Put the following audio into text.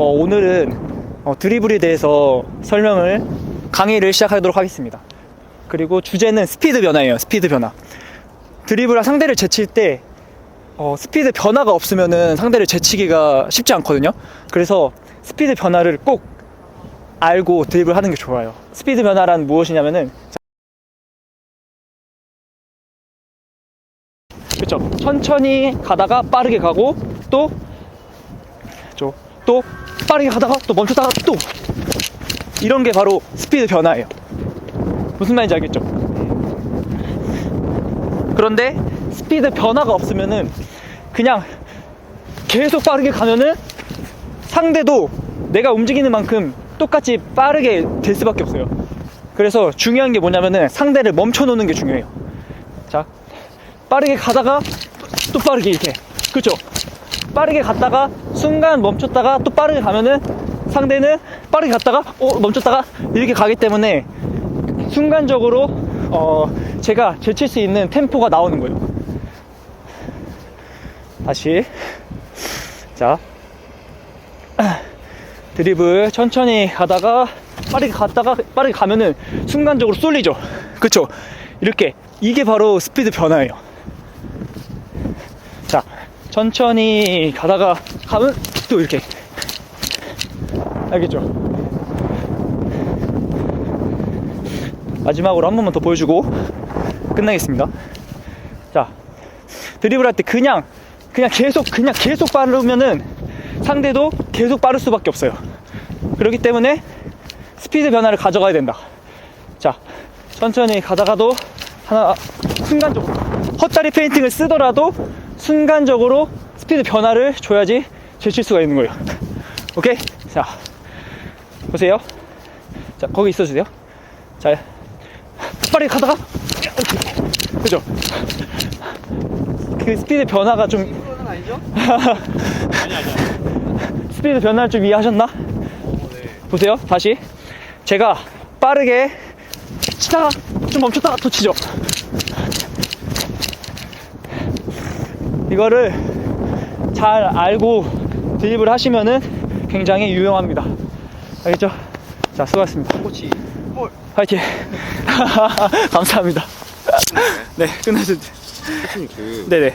어, 오늘은 어, 드리블에 대해서 설명을 강의를 시작하도록 하겠습니다. 그리고 주제는 스피드 변화예요. 스피드 변화. 드리블 상대를 제칠 때 어, 스피드 변화가 없으면은 상대를 제치기가 쉽지 않거든요. 그래서 스피드 변화를 꼭 알고 드리블 하는 게 좋아요. 스피드 변화란 무엇이냐면은 그렇죠. 천천히 가다가 빠르게 가고 또 저, 또 빠르게 가다가 또 멈췄다가 또 이런 게 바로 스피드 변화예요. 무슨 말인지 알겠죠? 그런데 스피드 변화가 없으면은 그냥 계속 빠르게 가면은 상대도 내가 움직이는 만큼 똑같이 빠르게 될 수밖에 없어요. 그래서 중요한 게 뭐냐면은 상대를 멈춰 놓는 게 중요해요. 자, 빠르게 가다가 또 빠르게 이렇게. 그렇죠? 빠르게 갔다가 순간 멈췄다가 또 빠르게 가면은 상대는 빠르게 갔다가 어 멈췄다가 이렇게 가기 때문에 순간적으로 어 제가 제칠 수 있는 템포가 나오는 거예요. 다시 자 드리블 천천히 가다가 빠르게 갔다가 빠르게 가면은 순간적으로 쏠리죠. 그렇죠? 이렇게 이게 바로 스피드 변화예요. 자 천천히 가다가 가면 또 이렇게 알겠죠? 마지막으로 한 번만 더 보여주고 끝나겠습니다. 자, 드리블 할 때 그냥, 그냥 계속, 그냥 계속 빠르면은 상대도 계속 빠를 수밖에 없어요. 그렇기 때문에 스피드 변화를 가져가야 된다. 자, 천천히 가다가도 하나, 순간적으로. 헛다리 페인팅을 쓰더라도 순간적으로 스피드 변화를 줘야지 제칠 수가 있는 거예요. 오케이? 자, 보세요. 자, 거기 있어주세요. 자, 빠르게 가다가 그죠? 그 스피드 변화가 좀 아니죠? 스피드 변화를 좀 이해하셨나? 네. 보세요 다시 제가 빠르게 치다가 좀 멈췄다가 또 치죠 이거를 잘 알고 드립을 하시면은 굉장히 유용합니다. 알겠죠? 자 수고하셨습니다. 코치 볼. 화이팅! 감사합니다. 네 끝났습니다. 코치님 그 네네